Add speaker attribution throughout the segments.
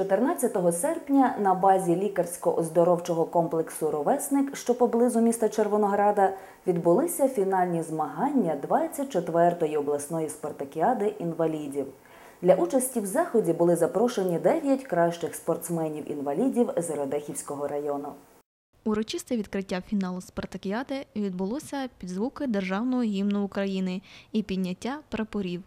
Speaker 1: 14 серпня на базі лікарсько-оздоровчого комплексу Ровесник, що поблизу міста Червонограда, відбулися фінальні змагання 24-ї обласної спартакіади інвалідів. Для участі в заході були запрошені 9 кращих спортсменів-інвалідів з Радехівського району.
Speaker 2: Урочисте відкриття фіналу спартакіади відбулося під звуки Державного гімну України і підняття прапорів.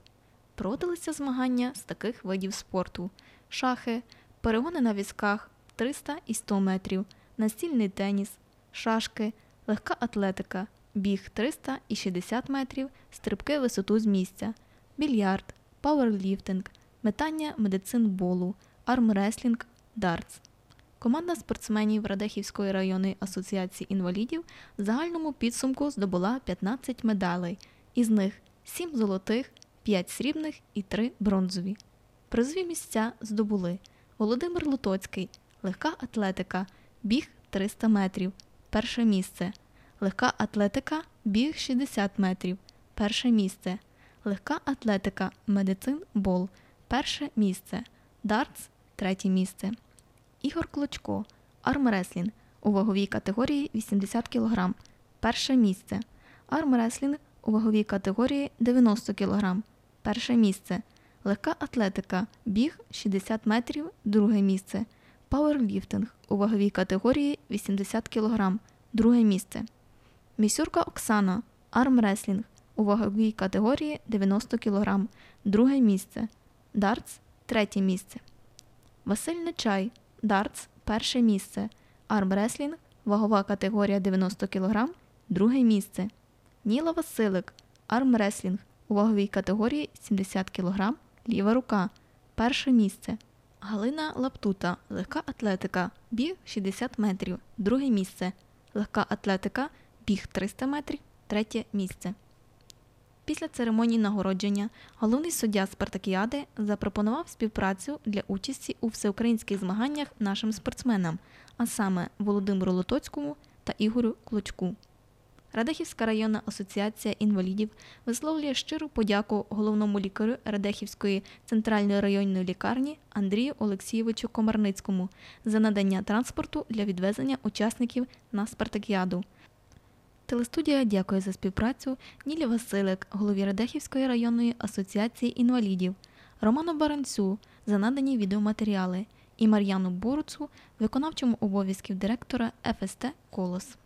Speaker 2: Проводилися змагання з таких видів спорту: шахи, перегони на візках 300 і 100 метрів, настільний теніс, шашки, легка атлетика, біг 300 і 60 метрів, стрибки висоту з місця, більярд, пауерліфтинг, метання медицинболу, армреслінг, дартс. Команда спортсменів Радехівської районної асоціації інвалідів в загальному підсумку здобула 15 медалей, із них 7 золотих, 5 срібних і 3 бронзові. Призові місця здобули Володимир Лутоцький, легка атлетика, біг 300 метрів, перше місце, легка атлетика, біг 60 метрів, перше місце, легка атлетика, медицин бол, перше місце, дартс, третє місце. Ігор Клочко, армреслінг. У ваговій категорії 80 кг, перше місце. Армреслінг. У ваговій категорії 90 кг, перше місце. Легка атлетика, біг 60 метрів, друге місце. Пауерліфтинг у ваговій категорії 80 кг, друге місце. Місюрка Оксана, армреслінг у ваговій категорії 90 кг, друге місце. Дартс третє місце. Василь Нечай, дартс перше місце. Армреслінг, вагова категорія 90 кг, друге місце. Ніла Василик, армреслінг у ваговій категорії 70 кг, ліва рука, перше місце. Галина Лаптута, легка атлетика, біг 60 метрів, друге місце. Легка атлетика, біг 300 метрів, третє місце. Після церемонії нагородження головний суддя Спартакіади запропонував співпрацю для участі у всеукраїнських змаганнях нашим спортсменам, а саме Володимиру Лотоцькому та Ігорю Клочку. Радехівська районна асоціація інвалідів висловлює щиру подяку головному лікарю Радехівської центральної районної лікарні Андрію Олексійовичу Комарницькому за надання транспорту для відвезення учасників на спартакіаду. Телестудія дякує за співпрацю Нілі Василик, голові Радехівської районної асоціації інвалідів, Роману Баранцю за надані відеоматеріали і Мар'яну Боруцу, виконавчому обов'язків директора ФСТ Колос.